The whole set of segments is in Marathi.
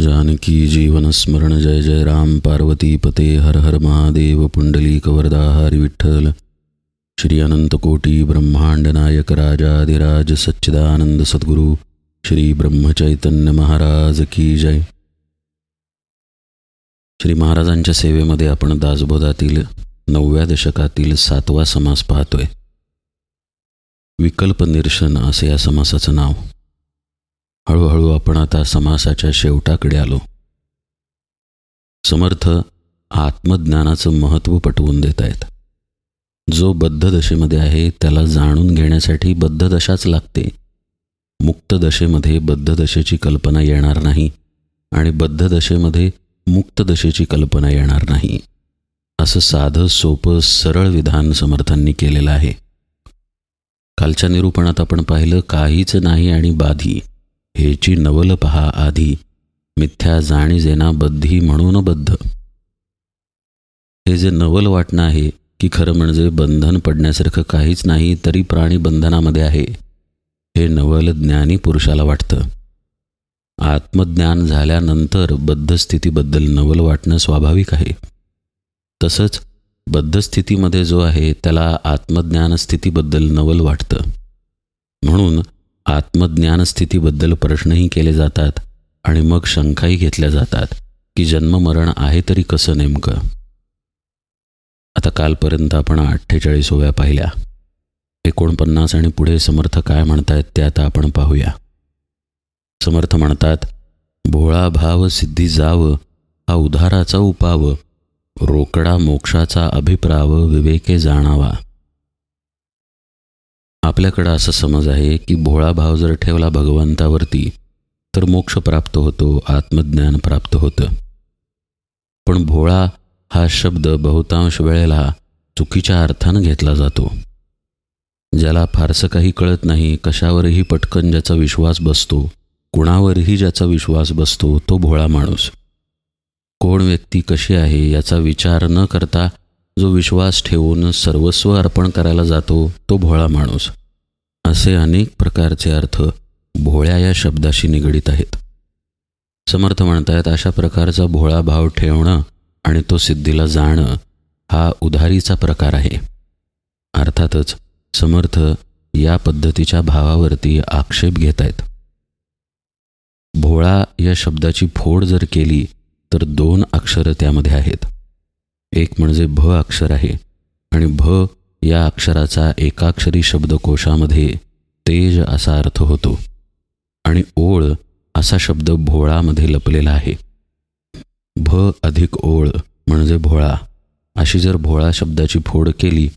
जानकी जीवनस्मरण जय जय राम पार्वती पते हर हर महादेव पुंडली वरदा हरी विठ्ठल। श्री अनंतकोटी ब्रह्मांड नायक राजाधिराज सच्चिदानंद सद्गुरू श्री ब्रह्मचैतन्य महाराज की जय। श्री महाराजांच्या सेवेमध्ये आपण दासबोधातील नवव्या दशकातील सातवा समास पाहतोय। विकल्प निर्शन असे या समासाचं नाव। हळूहळू आपण आता समासाच्या शेवटाकडे आलो. समर्थ आत्मज्ञानाचं महत्त्व पटवून देत आहेत. जो बद्ध दशेमध्ये आहे त्याला जाणून घेण्यासाठी बद्ध दशाच लागते. मुक्त दशेमध्ये कल्पना येणार नाही आणि बद्ध दशेमध्ये मुक्त दशेची कल्पना येणार नाही. असं साधं सोपं सरळ विधान समर्थांनी केलेलं आहे. कालच्या निरूपणात आपण पाहिलं काहीच नाही आणि बाधी. हेची नवल पहा आधी. मिथ्या जाणीजेना बद्धी म्हणून बद्ध. हे जे नवल वाटणं आहे की खरं म्हणजे बंधन पडण्यासारखं काहीच नाही तरी प्राणी बंधनामध्ये आहे. हे नवल ज्ञानी पुरुषाला वाटतं. आत्मज्ञान झाल्यानंतर बद्ध स्थितीबद्दल नवल वाटणं स्वाभाविक आहे. तसंच बद्ध स्थितीमध्ये जो आहे त्याला आत्मज्ञान स्थितीबद्दल नवल वाटतं. म्हणून आत्मज्ञान स्थितीबद्दल प्रश्नही केले जातात आणि मग शंकाही घेतल्या जातात की जन्ममरण आहे तरी कसं नेमकं? आता कालपर्यंत आपण अठ्ठेचाळीसोव्या पाहिल्या. एकोणपन्नास आणि पुढे समर्थ काय म्हणतायत ते आता आपण पाहूया. समर्थ म्हणतात भोळा भाव सिद्धी जाव हा उधाराचा उपाव रोकडा मोक्षाचा अभिप्राव विवेके जाणावा. आपल्याकडं असा समज आहे की भोळा भाव जर ठेवला भगवंतावरती तर मोक्ष प्राप्त होतो आत्मज्ञान प्राप्त होतं. पण भोळा हा शब्द बहुतांश वेळेला चुकीच्या अर्थानं घेतला जातो. ज्याला फारसं काही कळत नाही कशावरही पटकन ज्याचा विश्वास बसतो कुणावरही ज्याचा विश्वास बसतो तो भोळा माणूस. कोण व्यक्ती कशी आहे याचा विचार न करता जो विश्वास ठेवून सर्वस्व अर्पण करायला जातो तो भोळा माणूस. असे अनेक प्रकारचे अर्थ भोळ्या या शब्दाशी निगडीत आहेत. समर्थ म्हणतायत अशा प्रकारचा भोळा भाव ठेवणं आणि तो सिद्धीला जाणं हा उधारीचा प्रकार आहे. अर्थातच समर्थ या पद्धतीच्या भावावरती आक्षेप घेत आहेत भोळा या शब्दाची फोड जर केली तर दोन अक्षरं त्यामध्ये आहेत. एक म्हणजे भ अक्षर आहे आणि भ या अक्षराचा एकाक्षरी शब्दकोशामध्ये तेज असा अर्थ होतो आणि ओळ असा शब्द भोळामध्ये लपलेला आहे. भ अधिक ओळ म्हणजे भोळा. अशी जर भोळा शब्दाची फोड केली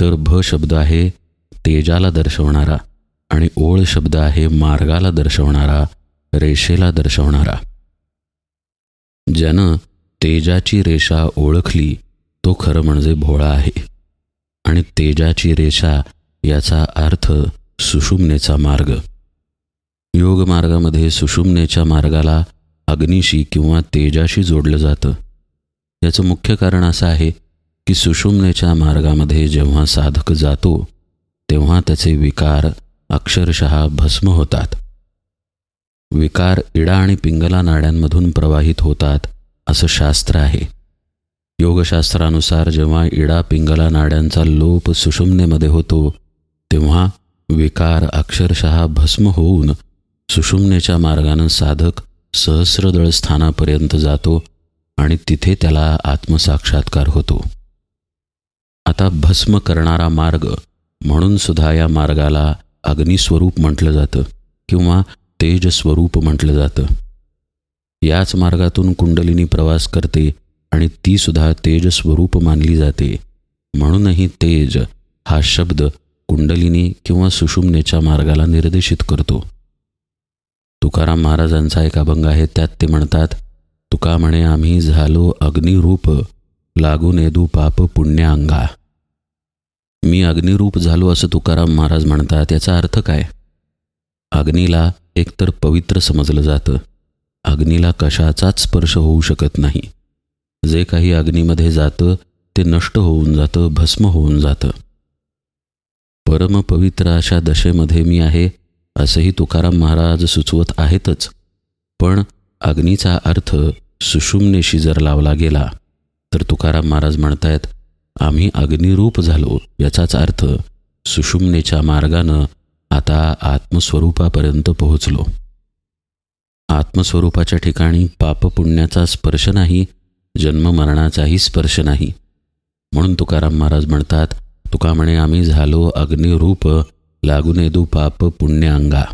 तर भ शब्द आहे तेजाला दर्शवणारा आणि ओळ शब्द आहे मार्गाला दर्शवणारा रेषेला दर्शवणारा. ज्यानं तेजाची रेषा ओळखली तो खरं म्हणजे भोळा आहे. आणि तेजाची रेषा याचा अर्थ सुषुम्नेचा मार्ग. योग मार्गामध्ये सुषुम्नेच्या मार्गाला अग्निशी किंवा तेजाशी जोडलं जातं. याचं मुख्य कारण असं आहे की सुषुम्नेच्या मार्गामध्ये जेव्हा साधक जातो तेव्हा त्याचे विकार अक्षरशः भस्म होतात. विकार इडा आणि पिंगला नाड्यांमधून प्रवाहित होतात असं शास्त्र आहे. योगशास्त्रानुसार जेव्हा इडा पिंगला नाड्यांचा लोप सुषुम्नेमध्ये होतो तेव्हा विकार अक्षरशः भस्म होऊन सुषुम्नेच्या मार्गानं साधक सहस्रदळ स्थानापर्यंत जातो आणि तिथे त्याला आत्मसाक्षात्कार होतो. आता भस्म करणारा मार्ग म्हणून सुद्धा या मार्गाला अग्निस्वरूप म्हटलं जातं किंवा तेजस्वरूप म्हटलं जातं. याच मार्गातून कुंडलिनी प्रवास करते आणि ती सुद्धा तेजस्वरूप मानली जाते. म्हणूनही तेज हा शब्द कुंडलिनी किंवा सुषुम्नेच्या मार्गाला निर्देशित करतो. तुकाराम महाराजांचा एक अभंग आहे त्यात ते म्हणतात तुका म्हणे आम्ही झालो अग्निरूप लागून येदू पाप पुण्य अंगा मी अग्निरूप झालो असं तुकाराम महाराज म्हणतात याचा अर्थ काय? अग्नीला एकतर पवित्र समजलं जातं अग्नीला कशाचाच स्पर्श होऊ शकत नाही. जे काही अग्नीमध्ये जातं ते नष्ट होऊन जातं भस्म होऊन जातं. परमपवित्र अशा दशेमध्ये मी आहे असंही तुकाराम महाराज सुचवत आहेतच. पण अग्नीचा अर्थ सुषुम्नेशी जर लावला गेला. तर तुकाराम महाराज म्हणतायत आम्ही अग्निरूप झालो याचाच अर्थ सुषुम्नेच्या मार्गानं आता आत्मस्वरूपापर्यंत पोहोचलो. आत्मस्वरूपाच्या ठिकाणी पापपुण्याचा स्पर्श नाही जन्ममरणाचाही स्पर्श नाही. म्हणून तुकाराम महाराज म्हणतात तुका म्हणे आम्ही झालो अग्निरूप लागून येदू पाप पुण्य अंगा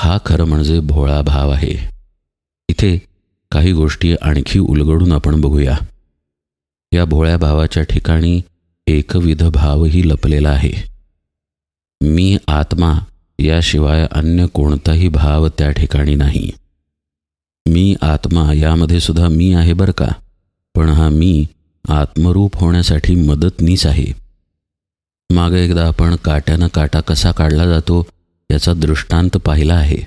हा खरं म्हणजे भोळा भाव आहे. इथे काही गोष्टी आणखी उलगडून आपण बघूया. या भोळ्या भावाच्या ठिकाणी एकविध भावही लपलेला आहे. मी आत्मा याशिवाय अन्य कोणताही भाव त्या ठिकाणी नाही. मी आत्मा यामध्ये सुद्धा मी आहे बरं का? पण हा मी आत्मरूप होण्यासाठी मदतनीस आहे. मागे एकदा आपण काट्यानं काटा कसा काढला जातो याचा दृष्टांत पाहिला आहे.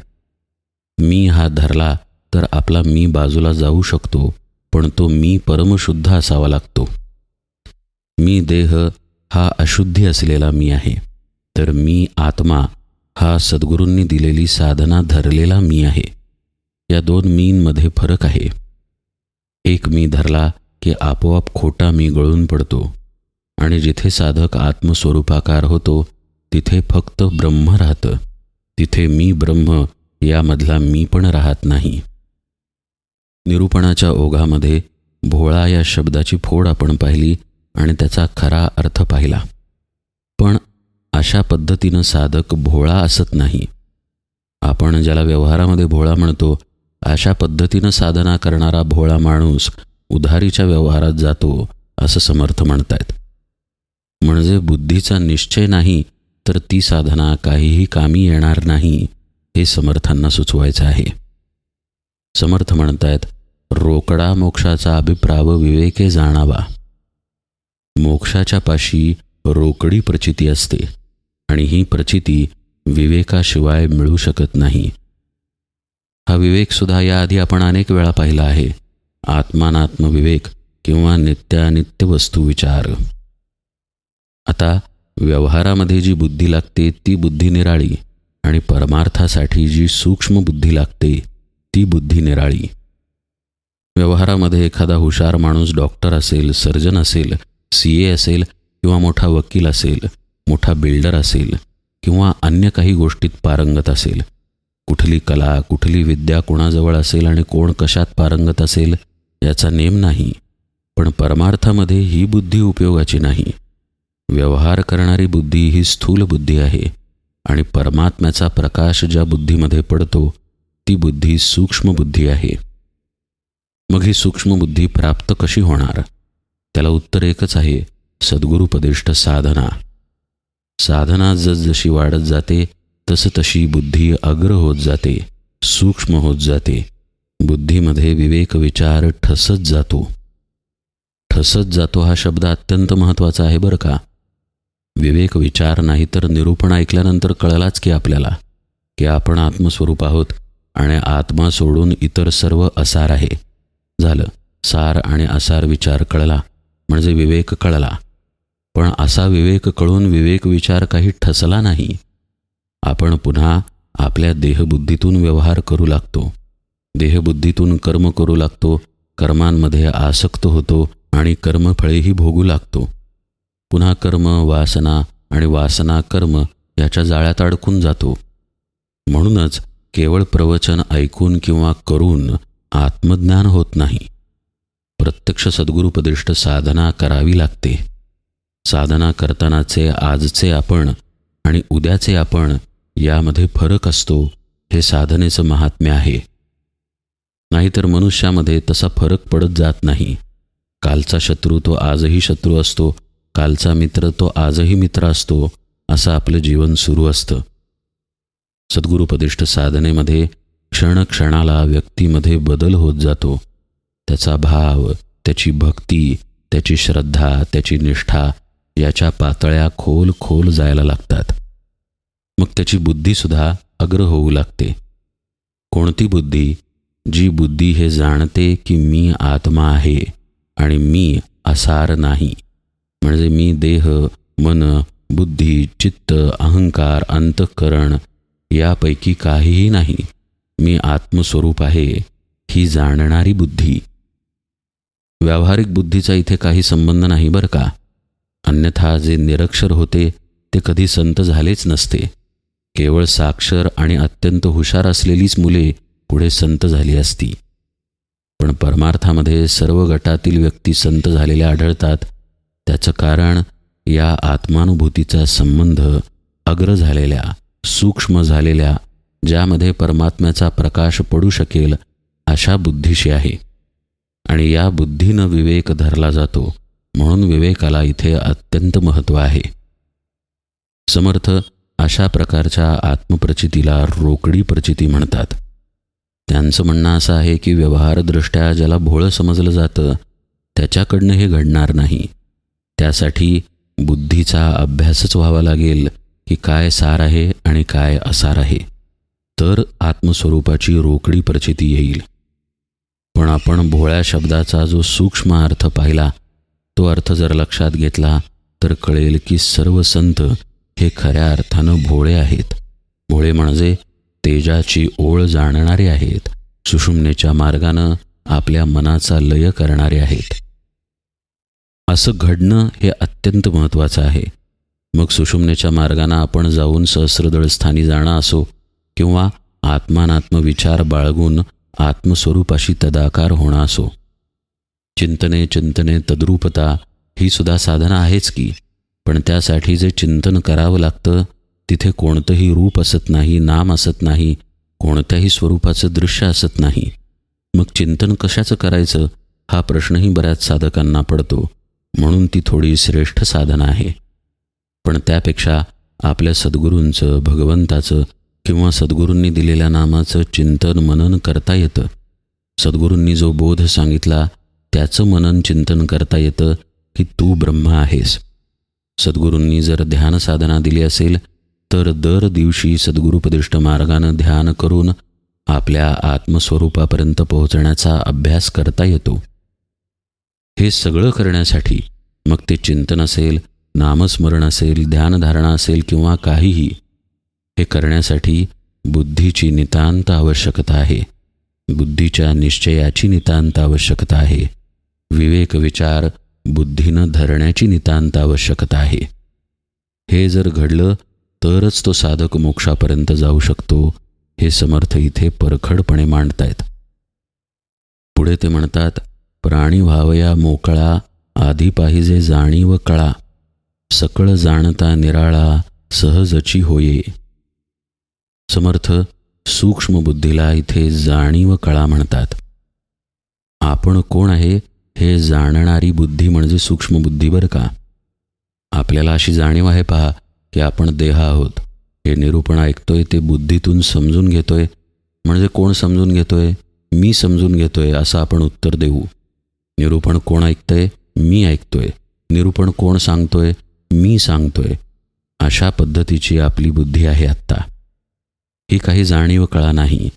मी हा धरला तर आपला मी बाजूला जाऊ शकतो पण तो मी परमशुद्ध असावा लागतो. मी देह हा अशुद्धी असलेला मी आहे. तर मी आत्मा हा सद्गुरूंनी दिलेली साधना धरलेला मी आहे. या दोन मींमध्ये फरक आहे. एक मी धरला की आपोआप खोटा मी गळून पडतो आणि जिथे साधक आत्मस्वरूपाकार होतो तिथे फक्त ब्रह्म राहतं. तिथे मी ब्रह्म यामधला मी पण राहत नाही. निरूपणाच्या ओघामध्ये भोळा या शब्दाची फोड आपण पाहिली आणि त्याचा खरा अर्थ पाहिला. पण अशा पद्धतीनं साधक भोळा असत नाही. आपण ज्याला व्यवहारामध्ये भोळा म्हणतो अशा पद्धतीनं साधना करणारा भोळा माणूस उधारीच्या व्यवहारात जातो असं समर्थ म्हणतायत. म्हणजे बुद्धीचा निश्चय नाही तर ती साधना काहीही कामी येणार नाही हे समर्थांना सुचवायचं आहे. समर्थ म्हणतायत रोकडा मोक्षाचा अभिप्राव विवेके जाणावा. मोक्षाच्या पाशी रोकडी प्रचिती असते. आणि ही प्रचिती विवेकाशिवाय मिळू शकत नाही. हा विवेकसुद्धा याआधी आपण अनेक वेळा पाहिला आहे. आत्मानात्मविवेक किंवा नित्यानित्य वस्तू विचार. आता व्यवहारामध्ये जी बुद्धी लागते ती बुद्धी निराळी आणि परमार्थासाठी जी सूक्ष्म बुद्धी लागते ती बुद्धी निराळी. व्यवहारामध्ये एखादा हुशार माणूस डॉक्टर असेल सर्जन असेल सी ए असेल किंवा मोठा वकील असेल मोठा बिल्डर असेल किंवा अन्य काही गोष्टीत पारंगत असेल. कुठली कला कुठली विद्या कोणाजवळ असेल आणि कोण कशात पारंगत असेल याचा नेम नाही पण परमार्थामध्ये ही बुद्धी उपयोगाची नाही. व्यवहार करणारी बुद्धी ही स्थूल बुद्धी आहे आणि परमात्म्याचा प्रकाश ज्या बुद्धीमध्ये पडतो ती बुद्धी सूक्ष्म बुद्धी आहे. मग ही सूक्ष्म बुद्धी प्राप्त कशी होणार? त्याला उत्तर एकच आहे सद्गुरुपदिष्ट साधना. साधना जसजशी वाढत जाते तसं तशी बुद्धी अग्र होत जाते सूक्ष्म होत जाते. बुद्धीमध्ये विवेक विचार ठसत जातो. ठसत जातो हा शब्द अत्यंत महत्त्वाचा आहे बरं का? विवेक विचार नाही तर निरूपण ऐकल्यानंतर कळलाच की आपल्याला की आपण आत्मस्वरूप आहोत आणि आत्मा सोडून इतर सर्व असार आहे. झालं. सार आणि असार विचार कळला. म्हणजे विवेक कळला. पण असा विवेक कळून विवेक विचार काही ठसला नाही. आपण पुन्हा आपल्या देहबुद्धीतून व्यवहार करू लागतो. देहबुद्धीतून कर्म करू लागतो. कर्मांमध्ये आसक्त होतो आणि कर्मफळेही भोगू लागतो. पुन्हा कर्म वासना आणि वासना कर्म याच्या जाळ्यात अडकून जातो. म्हणूनच केवळ प्रवचन ऐकून किंवा करून आत्मज्ञान होत नाही. प्रत्यक्ष सद्गुरुपदिष्ट साधना करावी लागते. साधना करतानाचे आजचे आपण आणि उद्याचे आपण यामध्ये फरक असतो हे साधनेचं महात्म्य आहे. नाहीतर मनुष्यामध्ये तसा फरक पडत जात नाही. कालचा शत्रू तो आजही शत्रू असतो कालचा मित्र तो आजही मित्र असतो असं आपलं जीवन सुरू असतं. सद्गुरुपदिष्ट साधनेमध्ये क्षणक्षणाला व्यक्तीमध्ये बदल होत जातो. त्याचा भाव त्याची भक्ती त्याची श्रद्धा त्याची निष्ठा याच्या पातळ्या खोल खोल जायला लागतात. मग त्याची बुद्धीसुद्धा अग्र होऊ लागते. कोणती बुद्धी? जी बुद्धी हे जाणते की मी आत्मा आहे आणि मी असार नाही. म्हणजे मी देह मन बुद्धी चित्त अहंकार अंतःकरण यापैकी काहीही नाही. मी आत्मस्वरूप आहे ही जाणणारी बुद्धी. व्यावहारिक बुद्धीचा इथे काही संबंध नाही बरं का? अन्यथा जे निरक्षर होते ते कधी संत झालेच नसते. केवळ साक्षर आणि अत्यंत हुशार असलेलीच मुले पुढे संत झाली असती. पण परमार्थामध्ये सर्व गटातील व्यक्ती संत झालेल्या आढळतात. त्याचं कारण या आत्मानुभूतीचा संबंध अग्र झालेल्या सूक्ष्म झालेल्या ज्यामध्ये परमात्म्याचा प्रकाश पडू शकेल अशा बुद्धीशी आहे. आणि या बुद्धीनं विवेक धरला जातो. म्हणून विवेकाला इथे अत्यंत महत्त्व आहे. समर्थ अशा प्रकारच्या आत्मप्रचितीला रोकडी प्रचिती म्हणतात. त्यांचं म्हणणं असं आहे की व्यवहारदृष्ट्या ज्याला भोळं समजलं जातं त्याच्याकडनं हे घडणार नाही. त्यासाठी बुद्धीचा अभ्यासच व्हावा लागेल की काय सार आहे आणि काय असार आहे. तर आत्मस्वरूपाची रोकडी प्रचिती येईल. पण आपण भोळ्या शब्दाचा जो सूक्ष्म अर्थ पाहिला तो अर्थ जर लक्षात घेतला तर कळेल की सर्व संत हे खऱ्या अर्थानं भोळे आहेत. भोळे म्हणजे तेजाची ओळ जाणणारे आहेत. सुषुम्नेच्या मार्गानं आपल्या मनाचा लय करणारे आहेत. असं घडणं हे अत्यंत महत्त्वाचं आहे. मग सुषुम्नेच्या मार्गानं आपण जाऊन सहस्रदळ स्थानी जाणं असो किंवा आत्मानात्मविचार बाळगून आत्मस्वरूपाशी तदाकार होणं असो. चिंतने चिंतने तद्रूपता ही सुद्धा साधना आहेच की. पण त्यासाठी जे चिंतन करावं लागतं तिथे कोणतंही रूप असत नाही नाम असत नाही कोणत्याही स्वरूपाचं दृश्य असत नाही. मग चिंतन कशाचं करायचं हा प्रश्नही बऱ्याच साधकांना पडतो. म्हणून ती थोडी श्रेष्ठ साधना आहे. पण त्यापेक्षा आपल्या सद्गुरूंचं भगवंताचं किंवा सद्गुरूंनी दिलेल्या नामाचं चिंतन मनन करता येतं. सद्गुरूंनी जो बोध सांगितला त्याचं मनन चिंतन करता येतं की तू ब्रह्म आहेस. सद्गुरूंनी जर ध्यान साधना दिली असेल तर दर दिवशी सद्गुरुपदिष्ट मार्गानं ध्यान करून आपल्या आत्मस्वरूपापर्यंत पोहोचण्याचा अभ्यास करता येतो. हे सगळं करण्यासाठी मग ते चिंतन असेल नामस्मरण असेल ध्यानधारणा असेल किंवा काहीही हे करण्यासाठी बुद्धीची नितांत आवश्यकता आहे. बुद्धीच्या निश्चयाची नितांत आवश्यकता आहे. विवेक विचार बुद्धीनं धरण्याची नितांत आवश्यकता आहे. हे जर घडलं तरच तो साधक मोक्षापर्यंत जाऊ शकतो हे समर्थ इथे परखडपणे मांडतायत. पुढे ते म्हणतात प्राणी व्हावया मोकळा आधी पाहिजे जाणीव कळा. सकळ जाणता निराळा सहजची होये. समर्थ सूक्ष्म बुद्धीला इथे जाणीव कळा म्हणतात. आपण कोण आहे हे जाणणारी बुद्धी म्हणजे सूक्ष्म बुद्धी बरं का? आपल्याला अशी जाणीव आहे पहा की आपण देह आहोत. हे निरूपण ऐकतोय ते बुद्धीतून समजून घेतोय. म्हणजे कोण समजून घेतोय? मी समजून घेतोय असं आपण उत्तर देऊ. निरूपण कोण ऐकतंय? मी ऐकतोय. निरूपण कोण सांगतोय? मी सांगतोय. अशा पद्धतीची आपली बुद्धी आहे आत्ता. ही काही जाणीव कळा नाही.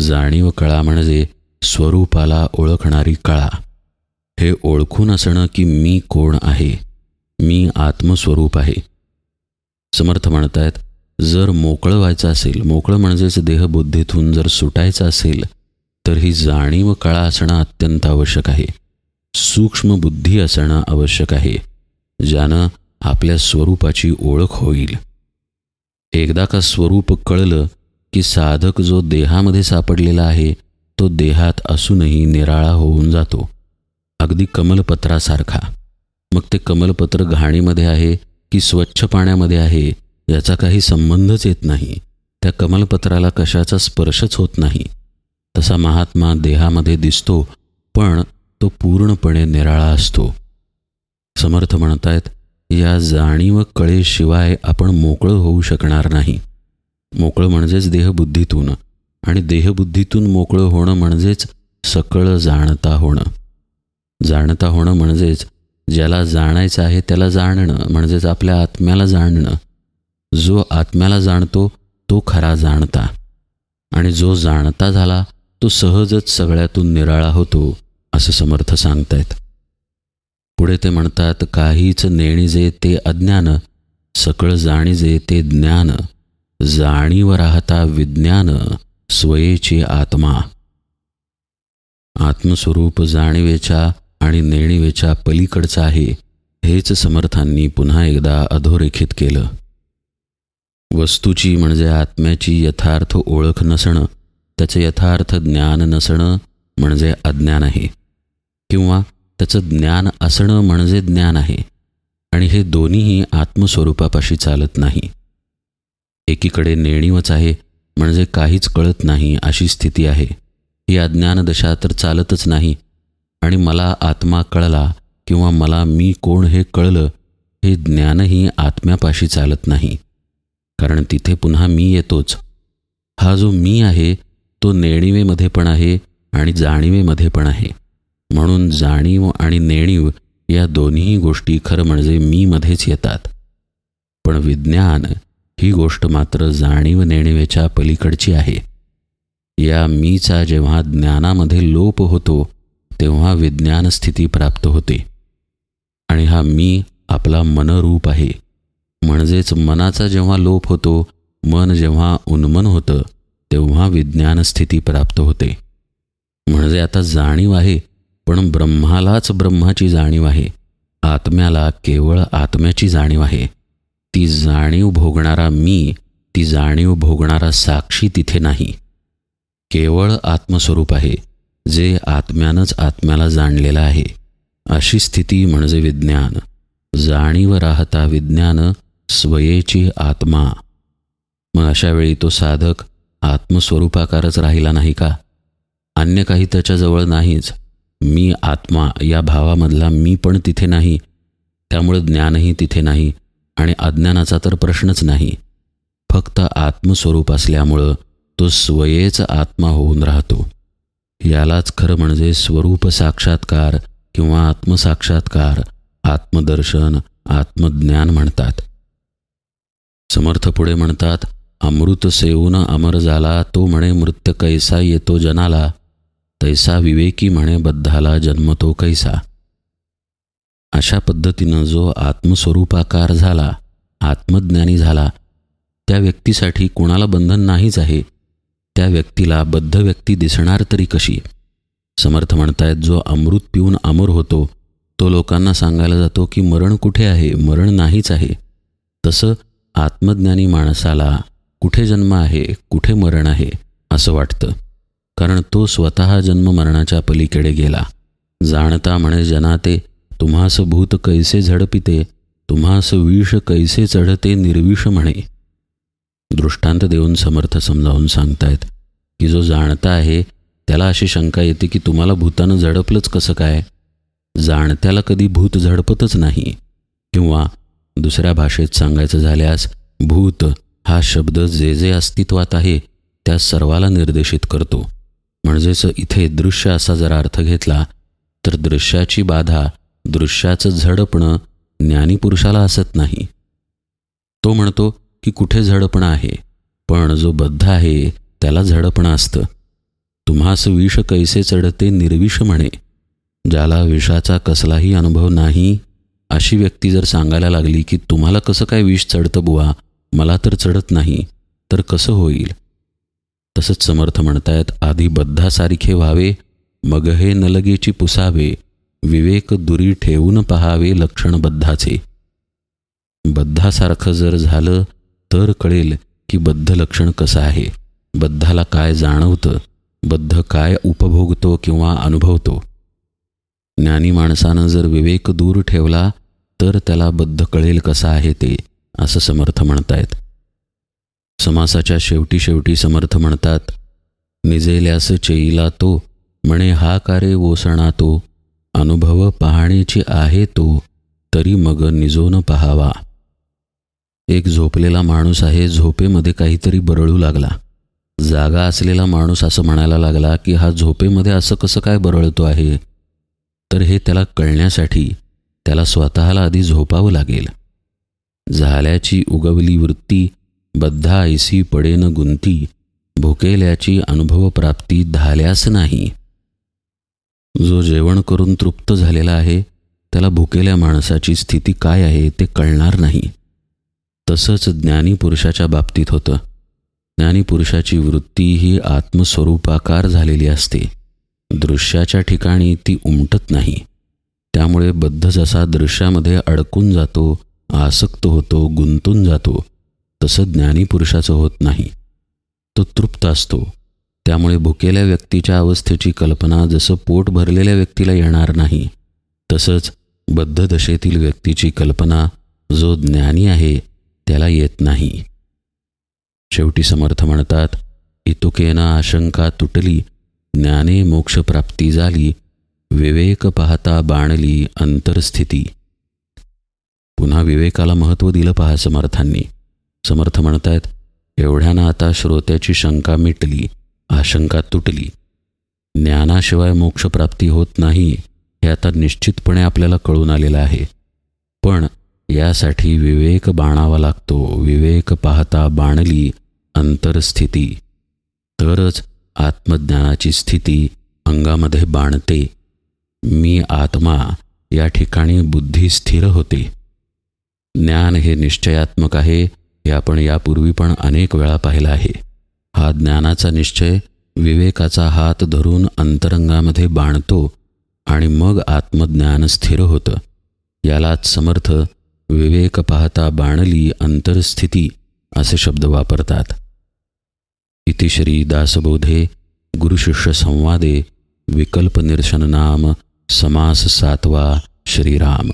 जाणीव कळा म्हणजे स्वरूपाला ओळखणारी कळा. हे ओळखून असणं की मी कोण आहे? मी आत्मस्वरूप आहे. समर्थ म्हणतायत जर मोकळं व्हायचं असेल मोकळं म्हणजेच देहबुद्धीतून जर सुटायचं असेल तर ही जाणीव कळा असणं अत्यंत आवश्यक आहे. सूक्ष्म बुद्धी असणं आवश्यक आहे ज्यानं आपल्या स्वरूपाची ओळख होईल. एकदा का स्वरूप कळलं की साधक जो देहामध्ये सापडलेला आहे तो देहात असूनही निराळा होऊन जातो. अगदी कमलपत्रासारखा. मग ते कमलपत्र घाणीमध्ये आहे की स्वच्छ पाण्यामध्ये आहे याचा काही संबंधच येत नाही. त्या कमलपत्राला कशाचा स्पर्शच होत नाही. तसा महात्मा देहामध्ये दिसतो पण तो पूर्णपणे निराळा असतो. समर्थ म्हणतायत या जाणीव कळेशिवाय आपण मोकळं होऊ शकणार नाही. मोकळं म्हणजेच देहबुद्धीतून आणि देहबुद्धीतून मोकळं होणं म्हणजेच सकळ जाणता होणं. जाणता होणं म्हणजेच ज्याला जाणायचं आहे त्याला जाणणं म्हणजेच आपल्या आत्म्याला जाणणं. जो आत्म्याला जाणतो तो खरा जाणता. आणि जो जाणता झाला तो सहजच सगळ्यातून निराळा होतो असं समर्थ सांगतायत. पुढे ते म्हणतात काहीच नेणीजे ते अज्ञान सकळ जाणीजे ते ज्ञान. जाणीव राहता विज्ञान स्वयेची आत्मा. आत्मस्वरूप जाणीवेच्या आणि नेणीवेच्या पलीकडचं आहे हेच समर्थांनी पुन्हा एकदा अधोरेखित केलं. वस्तूची म्हणजे आत्म्याची यथार्थ ओळख नसणं त्याचं यथार्थ ज्ञान नसणं म्हणजे अज्ञान आहे किंवा त्याचं ज्ञान असणं म्हणजे ज्ञान आहे आणि हे दोन्हीही आत्मस्वरूपापाशी चालत नाही. एकीकडे नेणीवच आहे म्हणजे काहीच कळत नाही अशी स्थिती आहे. ही अज्ञानदशा तर चालतच नाही आणि मला आत्मा कळला किंवा मला मी कोण हे कळलं हे ज्ञानही आत्म्यापाशी चालत नाही. कारण तिथे पुन्हा मी येतोच. हा जो मी आहे तो नेणिवेमध्ये पण आहे आणि जाणीवेमध्ये पण आहे. म्हणून जाणीव आणि नेणीव या दोन्ही गोष्टी खरं म्हणजे मीमध्येच येतात. पण विज्ञान ही गोष्ट मात्र जाणीव नेणिवेच्या पलीकडची आहे. या मीचा जेव्हा ज्ञानामध्ये लोप होतो तेव्हा विज्ञान स्थिती प्राप्त होते. आणि हा मी आपला मनरूप आहे. म्हणजेच मनाचा जेव्हा लोप होतो मन जेव्हा उन्मन होतं तेव्हा विज्ञान स्थिती प्राप्त होते. म्हणजे आता जाणीव आहे पण ब्रह्मालाच ब्रह्माची जाणीव आहे. आत्म्याला केवळ आत्म्याची जाणीव आहे. ती जाणीव भोगणारा मी ती जाणीव भोगणारा साक्षी तिथे नाही. केवळ आत्मस्वरूप आहे. जे आत्म्यानंच आत्म्याला जाणलेलं आहे अशी स्थिती म्हणजे विज्ञान. जाणीव राहता विज्ञान स्वयेची आत्मा. मग अशा वेळी तो साधक आत्मस्वरूपाकारच राहिला नाही का? अन्य काही त्याच्याजवळ नाहीच. मी आत्मा या भावामधला मी पण तिथे नाही. त्यामुळे ज्ञानही तिथे नाही आणि अज्ञानाचा तर प्रश्नच नाही. फक्त आत्मस्वरूप असल्यामुळं तो स्वयेच आत्मा होऊन राहतो. यालाच खरं म्हणजे स्वरूप साक्षात्कार किंवा आत्मसाक्षात्कार आत्मदर्शन आत्मज्ञान म्हणतात. समर्थ पुढे म्हणतात अमृत सेवून अमर झाला तो म्हणे मृत्य कैसा येतो जनाला तैसा विवेकी म्हणे बद्धाला जन्मतो कैसा. अशा पद्धतीनं जो आत्मस्वरूपाकार झाला आत्मज्ञानी झाला त्या व्यक्तीसाठी कुणाला बंधन नाहीच आहे. त्या व्यक्तीला बद्ध व्यक्ती दिसणार तरी कशी? समर्थ म्हणतायत जो अमृत पिऊन अमर होतो तो लोकांना सांगायला जातो की मरण कुठे आहे? मरण नाहीच आहे. तसं आत्मज्ञानी माणसाला कुठे जन्म आहे? कुठे मरण आहे? असं वाटतं. कारण तो स्वतः जन्म मरणाच्या पलीकडे गेला. जाणता म्हणे जनाते तुम्हास भूत कैसे झडपिते? तुम्हास विष कैसे चढते? निर्विष म्हणे. दृष्टांत देऊन समर्थ समजावून सांगतायत की जो जाणता आहे त्याला अशी शंका येते की तुम्हाला भूतानं झडपलंच कसं काय? जाणत्याला कधी भूत झडपतच नाही. किंवा दुसऱ्या भाषेत सांगायचं झाल्यास भूत हा शब्द जे जे अस्तित्वात आहे त्या सर्वाला निर्देशित करतो. म्हणजेच इथे दृश्य असा जर अर्थ घेतला तर दृश्याची बाधा दृश्याचं झडपणं ज्ञानीपुरुषाला असत नाही. तो म्हणतो की कुठे झडपणं आहे पण जो बद्ध आहे त्याला झडपणं असतं. तुम्हास विष कैसे चढते निर्विष म्हणे. ज्याला विषाचा कसलाही अनुभव नाही अशी व्यक्ती जर सांगायला लागली की तुम्हाला कसं काय विष चढतं बुवा मला तर चढत नाही तर कसं होईल? तसंच समर्थ म्हणतायत आधी बद्धासारखे व्हावे मग हे नलगेची पुसावे विवेक दुरी ठेवून पहावे लक्षण बद्धाचे बद्धासारखं जर झालं तर कळेल की बद्ध लक्षण कसं आहे. बद्धाला काय जाणवतं? बद्ध काय उपभोगतो किंवा अनुभवतो? ज्ञानी माणसानं जर विवेक दूर ठेवला तर त्याला बद्ध कळेल कसा आहे ते असं समर्थ म्हणतायत. समासाच्या शेवटी शेवटी समर्थ म्हणतात निजेल्यास चेईला तो म्हणे हा कारे ओसणा तो अनुभव पाहण्याची आहे तो तरी मग निजोन पहावा. एक झोपलेला माणूस आहे झोपेमध्ये काहीतरी बरळू लागला. जागा असलेला माणूस असं म्हणायला लागला की हा झोपेमध्ये असं कसं काय बरळतो आहे? तर हे त्याला कळण्यासाठी त्याला स्वतःला आधी झोपावं लागेल. झाल्याची उगवली वृत्ती बद्धा ऐसी पडेन गुंती भुकेल्याची अनुभवप्राप्ती धाल्यास नाही. जो जेवण करून तृप्त झालेला आहे त्याला भुकेल्या माणसाची स्थिती काय आहे ते कळणार नाही. तसंच ज्ञानी पुरुषाच्या बाबतीत होतं. ज्ञानीपुरुषाची वृत्ती ही आत्मस्वरूपाकार झालेली असते. दृश्याच्या ठिकाणी ती उमटत नाही. त्यामुळे बद्ध जसा दृश्यामध्ये अडकून जातो आसक्त होतो गुंतून जातो तसं ज्ञानीपुरुषाचं होत नाही. तो तृप्त असतो. त्यामुळे भुकेल्या व्यक्तीच्या अवस्थेची कल्पना जसं पोट भरलेल्या व्यक्तीला येणार नाही तसंच बद्ध दशेतील व्यक्तीची कल्पना जो ज्ञानी आहे त्याला येत नाही. शेवटी समर्थ म्हणतात इतुकेना आशंका तुटली ज्ञाने मोक्षप्राप्ती झाली विवेक पाहता बाणली अंतरस्थिती. पुन्हा विवेकाला महत्त्व दिलं पहा समर्थांनी. समर्थ म्हणतायत एवढ्यानं आता श्रोत्याची शंका मिटली आशंका तुटली. ज्ञानाशिवाय मोक्षप्राप्ती होत नाही हे आता निश्चितपणे आपल्याला कळून आलेलं आहे. पण यासाठी विवेक बाणावा लागतो. विवेक पाहता बाणली अंतरस्थिती. तरच आत्मज्ञानाची स्थिती अंगामध्ये बाणते. मी आत्मा या ठिकाणी बुद्धी स्थिर होते. ज्ञान हे निश्चयात्मक आहे हे आपण यापूर्वी पण अनेक वेळा पाहिलं आहे. हा ज्ञानाचा निश्चय विवेकाचा हात धरून अंतरंगामध्ये बाणतो आणि मग आत्मज्ञान स्थिर होतं. यालाच समर्थ विवेक पाहता बाणली अंतरस्थिती असे शब्द वापरतात. इतिश्री दासबोधे गुरुशिष्य संवादे विकल्प निर्शन नाम समास सातवा श्रीराम.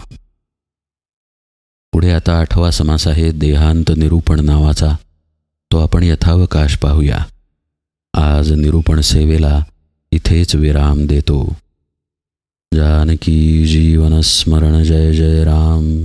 पुढे आता आठवा समास आहे देहांत निरूपण नावाचा. तो आपण यथावकाश पाहूया. आज निरूपण सेवेला इथेच विराम देतो. जानकी जीवन स्मरण जय जय राम.